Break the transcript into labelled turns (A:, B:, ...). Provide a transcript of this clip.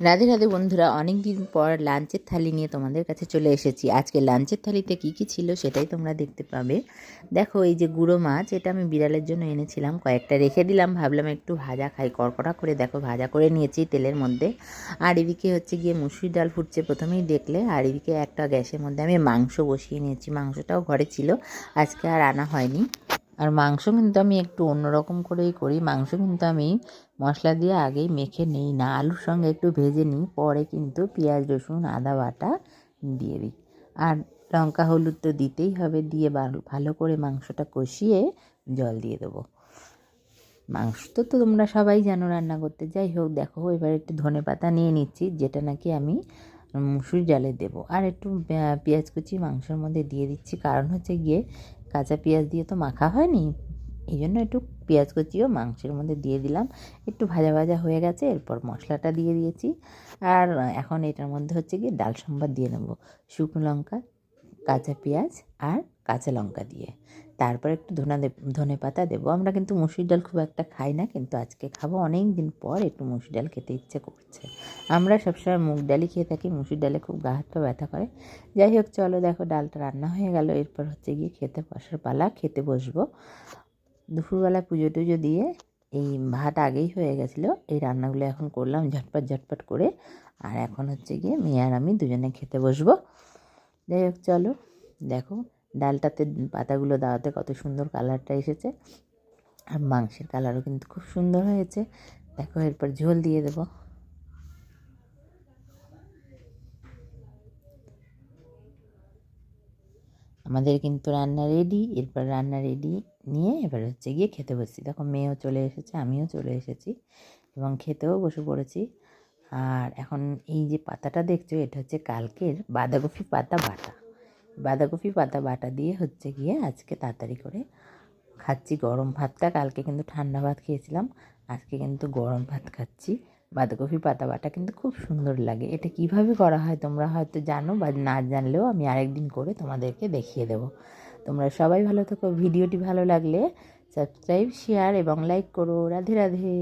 A: রাধে রাধে বন্ধুরা অনেক দিন পর লাঞ্চের থালি নিয়ে তোমাদের কাছে চলে এসেছি। আজকে লাঞ্চের থালিতে কি কি ছিল সেটাই তোমরা দেখতে পাবে। দেখো, এই যে গুঁড়ো মাছ, এটা আমি বিড়ালের জন্য এনেছিলাম। কয়েকটা রেখে দিলাম, ভাবলাম একটু ভাজা খাই, কড়কড়া করে দেখো, ভাজা করে নিয়েছি তেলের মধ্যে। আর এদিকে হচ্ছে গিয়ে মুসুরি ডাল ফুটছে প্রথমেই দেখলে। আর এদিকে একটা গ্যাসের মধ্যে আমি মাংস বসিয়ে নিয়েছি, মাংসটাও ঘরে ছিল, আজকে আর আনা হয়নি। আর মাংস কিন্তু আমি একটু অন্যরকম করেই করি। মাংস কিন্তু আমি মশলা দিয়ে আগেই মেখে নিই না। আলুর সঙ্গে একটু ভেজে নিই, পরে কিন্তু পেঁয়াজ, রসুন, আদা বাটা দিয়ে দিই। আর লঙ্কা, হলুদ তো দিতেই হবে, দিয়ে ভালো- করে মাংসটা কষিয়ে জল দিয়ে দেবো। মাংস তো তো তোমরা সবাই জানো রান্না করতে। যাই হোক, দেখো, এবার একটু ধনে পাতা নিয়ে নিচ্ছি, যেটা নাকি আমি মুসুর ডালে দেবো। আর একটু পেঁয়াজ কুচি মাংসের মধ্যে দিয়ে দিচ্ছি। কারণ হচ্ছে গিয়ে কাঁচা পেঁয়াজ দিয়ে তো মাখা হয়নি? এই জন্য একটু পেঁয়াজ কুচিও মাংসের মধ্যে দিয়ে দিলাম। একটু ভাজা ভাজা হয়ে গেছে, এরপর মশলাটা দিয়ে দিয়েছি। আর এখন এটার মধ্যে হচ্ছে গিয়ে ডাল সম্বাদ দিয়ে নেব, শুকনো লঙ্কা, কাঁচা পেঁয়াজ আর কাঁচা লঙ্কা দিয়ে। তারপর একটু ধনা ধনে পাতা দেবো। আমরা কিন্তু মুসুর ডাল খুব একটা খাই না, কিন্তু আজকে খাব। অনেক দিন পর একটু মুসুর ডাল খেতে ইচ্ছে করছে। আমরা সবসময় মুগ ডালই খেয়ে থাকি, মুসুর ডালে খুব গা হাত পা ব্যথা করে। যাই হোক, চলো দেখো ডালটা রান্না হয়ে গেল। এরপর হচ্ছে গিয়ে খেতে বসার পালা, খেতে বসবো। দুপুরবেলা পুজো টুজো দিয়ে এই ভাত আগেই হয়ে গেছিল, এই রান্নাগুলো এখন করলাম ঝটপট ঝটপট করে। আর এখন হচ্ছে গিয়ে মেয়ে আর আমি দুজনে খেতে বসবো। যাই হোক, চলো। দেখো, ডালটাতে পাতাগুলো দেওয়াতে কত সুন্দর কালারটা এসেছে। আর মাংসের কালারও কিন্তু খুব সুন্দর হয়েছে। দেখো, এরপর ঝোল দিয়ে দেবো। আমাদের কিন্তু রান্না রেডি এরপর রান্না রেডি নিয়ে এবার হচ্ছে গিয়ে খেতে বসছি। দেখো মেয়েও চলে এসেছে, আমিও চলে এসেছি এবং খেতেও বসে পড়েছি। আর এখন এই যে পাতাটা দেখছ, এটা হচ্ছে কালকের বাঁধাকপি পাতা বাটা। বাঁধাকপি পাতা বাটা দিয়ে হচ্ছে গিয়ে আজকে তাড়াতাড়ি করে খাচ্ছি গরম ভাতটা। কালকে কিন্তু ঠান্ডা ভাত খেয়েছিলাম, আজকে কিন্তু গরম ভাত খাচ্ছি। বাঁধাকপি পাতা বাটা কিন্তু খুব সুন্দর লাগে। এটা কীভাবে করা হয় তোমরা হয়তো জানো বা না জানলেও আমি আরেকদিন করে তোমাদেরকে দেখিয়ে দেবো। তোমরা সবাই ভালো থাকো। ভিডিওটি ভালো লাগলে সাবস্ক্রাইব, শেয়ার এবং লাইক করো। রাধে রাধে।